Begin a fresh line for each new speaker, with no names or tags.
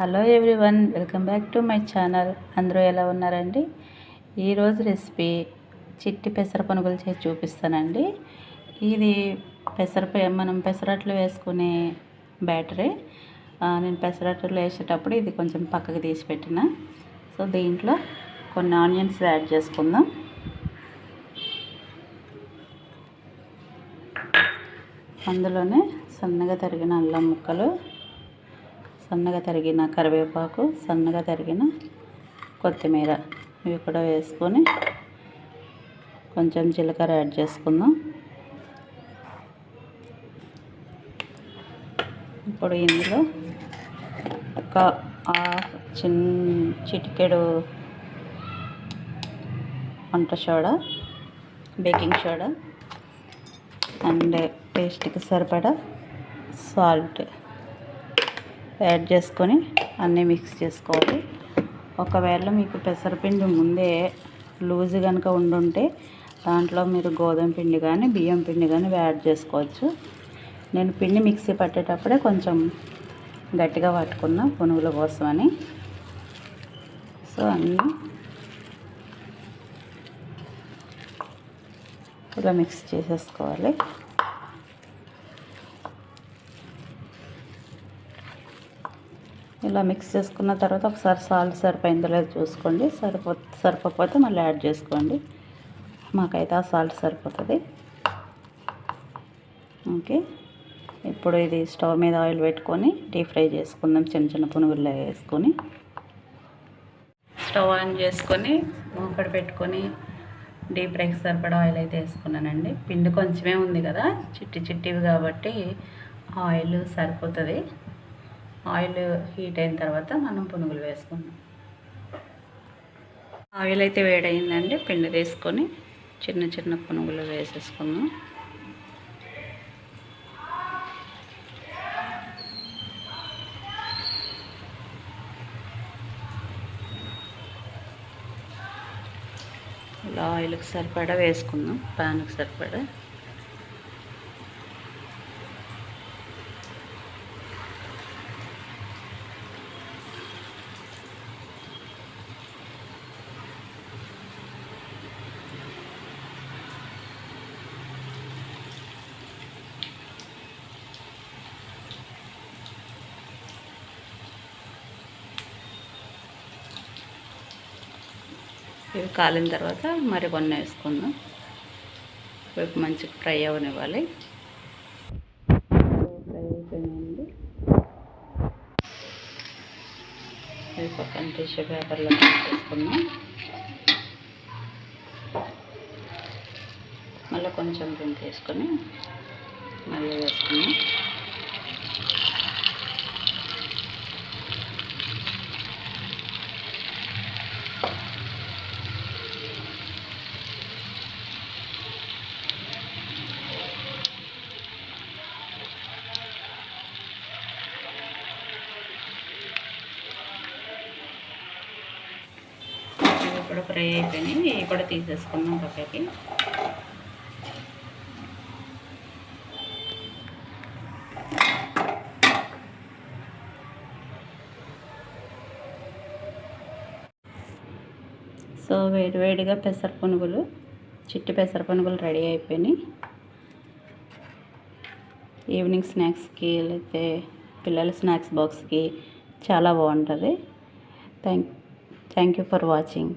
Hello everyone welcome back to my channel. అందరూ ఎలా ఉన్నారండి? ఈరోజు రెసిపీ చిట్టి పెసర పనుగులు చేసి చూపిస్తానండి. ఇది పెసర మనం పెసరట్లు వేసుకునే బ్యాటరీ. నేను పెసరట్లు వేసేటప్పుడు ఇది కొంచెం పక్కకి తీసి పెట్టిన. సో దీంట్లో కొన్ని ఆనియన్స్ యాడ్ చేసుకుందాం. అందులోనే సన్నగా తరిగిన అల్లం ముక్కలు సన్నగా తరిగిన కరివేపాకు సన్నగా తరిగిన కొత్తిమీర. ఇవి కూడా వేసుకొని కొంచెం జీలకర్ర యాడ్ చేసుకుందాం. ఇప్పుడు ఇందులో ఒక చిన్ చిన్న చిటికెడు వంట సోడా బేకింగ్ సోడా అండ్ టేస్ట్కి సరిపడా సాల్ట్. యాడ్ చేసుకొని అన్నీ మిక్స్ చేసుకోవాలి. ఒకవేళ మీకు పెసరపిండి ముందే లూజ్ కనుక ఉండుంటే దాంట్లో మీరు గోధుమ పిండి కానీ బియ్యం పిండి కానీ యాడ్ చేసుకోవచ్చు. నేను పిండి మిక్సీ పట్టేటప్పుడే కొంచెం గట్టిగా పట్టుకున్నా పునుగుల కోసమని. సో అన్నీ ఇలా మిక్స్ చేసేసుకోవాలి. ఇలా మిక్స్ చేసుకున్న తర్వాత ఒకసారి సాల్ట్ సరిపోయిందో లేదో చూసుకోండి. సరిపో సరిపోకపోతే మళ్ళీ యాడ్ చేసుకోండి. మాకైతే ఆ సాల్ట్ సరిపోతుంది. ఓకే. ఇప్పుడు ఇది స్టవ్ మీద ఆయిల్ పెట్టుకొని డీప్ ఫ్రై చేసుకుందాం. చిన్న చిన్న పునుగుల్లో వేసుకొని. స్టవ్ ఆన్ చేసుకొని మూకడ పెట్టుకొని డీప్ ఫ్రైకి సరిపడా ఆయిల్ అయితే వేసుకున్నానండి. పిండి కొంచెమే ఉంది కదా. చిట్టి చిట్టివి కాబట్టి ఆయిల్ సరిపోతుంది. ఆయిల్ హీట్ అయిన తర్వాత మనం పునుగులు వేసుకుందాం. ఆయిల్ అయితే వేడయిందండి పిండి తీసుకొని చిన్న చిన్న పునుగులు వేసేసుకుందాం. ఇలా ఆయిల్కి సరిపడా వేసుకుందాం. ప్యాన్కి సరిపడా. ఇవి కాలిన తర్వాత మరి కొన్ని వేసుకుందాం. ఇవి మంచిగా ఫ్రై అవనివ్వాలి. ఫ్రై అయిపోయిందండి. ఇవి పక్కన టిష్యూ పేపర్లో వేసుకుందాం మళ్ళీ కొంచెం పిండి వేసుకొని మళ్ళీ వేసుకుందాం ఇవి కూడా ఫ్రై అయిపోయినాయి. ఇవి కూడా తీసేసుకుందాం పక్కకి. సో వేడివేడిగా పెసర పునుగులు చిట్టి పెసర పునుగులు రెడీ అయిపోయినాయి. ఈవినింగ్ స్నాక్స్కి లేకపోతే పిల్లల స్నాక్స్ బాక్స్కి చాలా బాగుంటుంది. Thank thank you for watching.